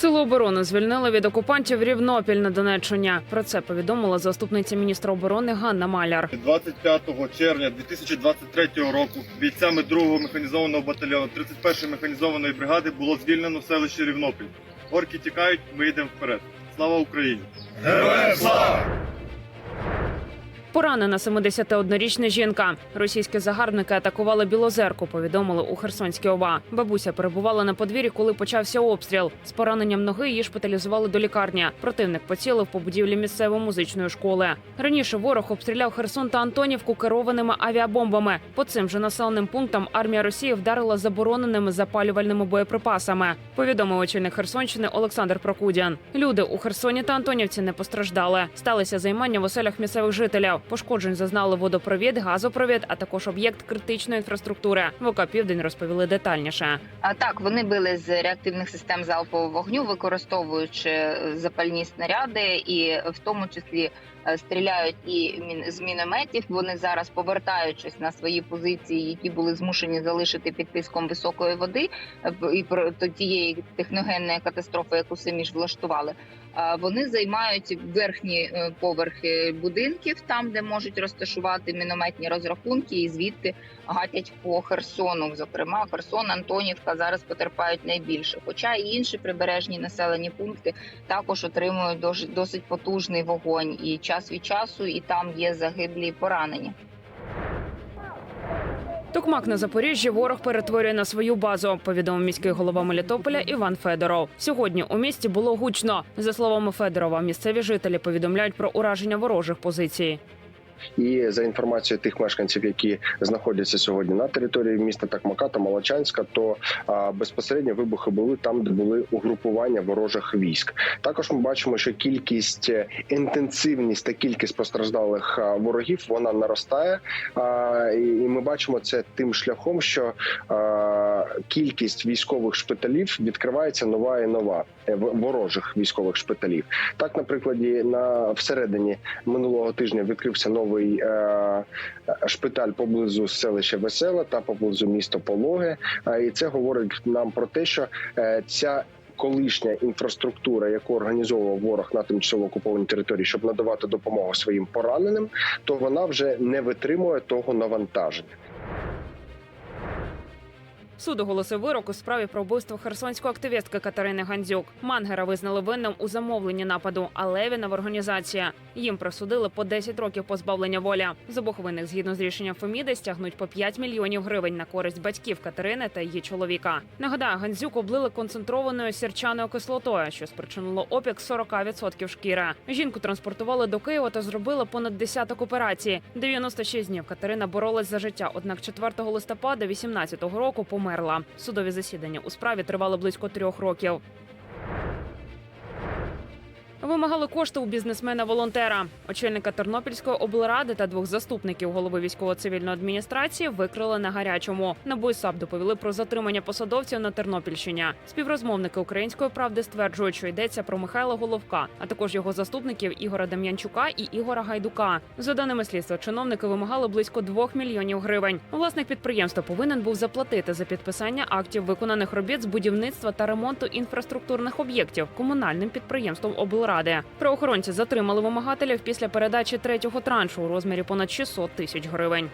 Силу оборони звільнили від окупантів Рівнопіль на Донеччині. Про це повідомила заступниця міністра оборони Ганна Маляр. 25 червня 2023 року бійцями 2-го механізованого батальйону 31-ї механізованої бригади було звільнено селище Рівнопіль. Орки тікають, ми йдемо вперед. Слава Україні! Поранена 71-річна жінка. Російські загарбники атакували Білозерку. Повідомили у Херсонській ОВА. Бабуся перебувала на подвір'ї, коли почався обстріл. З пораненням ноги її шпиталізували до лікарні. Противник поцілив по будівлі місцевої музичної школи. Раніше ворог обстріляв Херсон та Антонівку керованими авіабомбами. По цим же населеним пунктам армія Росії вдарила забороненими запалювальними боєприпасами. Повідомив очільник Херсонщини Олександр Прокудян. Люди у Херсоні та Антонівці не постраждали. Сталися займання в оселях місцевих жителів. Пошкоджень зазнали водопровід, газопровід, а також об'єкт критичної інфраструктури. ВК «Південь» розповіли детальніше. А так, вони били з реактивних систем залпового вогню, використовуючи запальні снаряди, і в тому числі стріляють і з мінометів. Вони зараз, повертаючись на свої позиції, які були змушені залишити під тиском високої води, е, і про тієї техногенної катастрофи, яку самі ж влаштували. Вони займають верхні е, поверхи будинків, там де можуть розташувати мінометні розрахунки, і звідти гатять по Херсону. Зокрема, Херсон, Антонівка зараз потерпають найбільше. Хоча і інші прибережні населені пункти також отримують досить потужний вогонь і час від часу, і там є загиблі поранені. Токмак на Запоріжжі ворог перетворює на свою базу. Повідомив міський голова Мелітополя Іван Федоров. Сьогодні у місті було гучно. За словами Федорова, місцеві жителі повідомляють про ураження ворожих позицій. І за інформацією тих мешканців, які знаходяться сьогодні на території міста Такмака та Молочанська, то безпосередньо вибухи були там, де були угрупування ворожих військ. Також ми бачимо, що кількість, е, інтенсивність та кількість постраждалих ворогів вона наростає. І ми бачимо це тим шляхом, що кількість військових шпиталів відкривається нова і нова е, ворожих військових шпиталів. Так, наприклад, на всередині минулого тижня відкрився новий е, шпиталь поблизу селища Весела та поблизу міста Пологи. Е, І це говорить нам про те, що е, ця колишня інфраструктура, яку організовував ворог на тимчасово окупованій території, щоб надавати допомогу своїм пораненим, то вона вже не витримує того навантаження. Суд оголосив вирок у справі про вбивство херсонської активістки Катерини Гандзюк. Мангера визнали винним у замовленні нападу, а Левіна в організація. Їм присудили по 10 років позбавлення волі. З обох винних, згідно з рішенням Феміди, стягнуть по 5 мільйонів гривень на користь батьків Катерини та її чоловіка. Нагадаю, Гандзюк облили концентрованою сірчаною кислотою, що спричинило опік 40% шкіри. Жінку транспортували до Києва та зробили понад десяток операцій. 96 днів Катерина боролась за життя. Однак 4 листопада 18-го року померла. Судові засідання у справі тривали близько трьох років. Вимагали кошти у бізнесмена-волонтера. Очільника Тернопільської облради та двох заступників голови військово-цивільної адміністрації викрили на гарячому. НАБУ і САП доповіли про затримання посадовців на Тернопільщині. Співрозмовники української правди стверджують, що йдеться про Михайла Головка, а також його заступників Ігора Дем'янчука і Ігора Гайдука. За даними слідства, чиновники вимагали близько 2 мільйонів гривень. Власник підприємства повинен був заплатити за підписання актів виконаних робіт з будівництва та ремонту інфраструктурних об'єктів комунальним підприємством облради. Правоохоронці затримали вимагателів після передачі третього траншу у розмірі понад 600 тисяч гривень.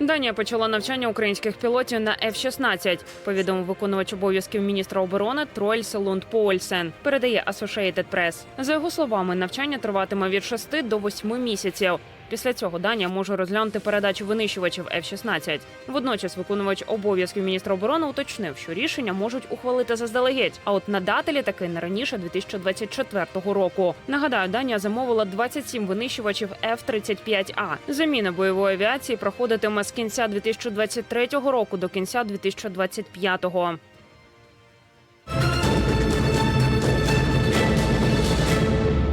Данія почала навчання українських пілотів на F-16, повідомив виконувач обов'язків міністра оборони Тройль Лунд Поульсен. Передає Associated Press. За його словами, навчання триватиме від 6 до 8 місяців. Після цього Данія може розглянути передачу винищувачів F-16. Водночас виконувач обов'язків міністра оборони уточнив, що рішення можуть ухвалити заздалегідь, а от надати літаки не раніше 2024 року. Нагадаю, Данія замовила 27 винищувачів F-35A. Заміна бойової авіації проходитиме з кінця 2023 року до кінця 2025.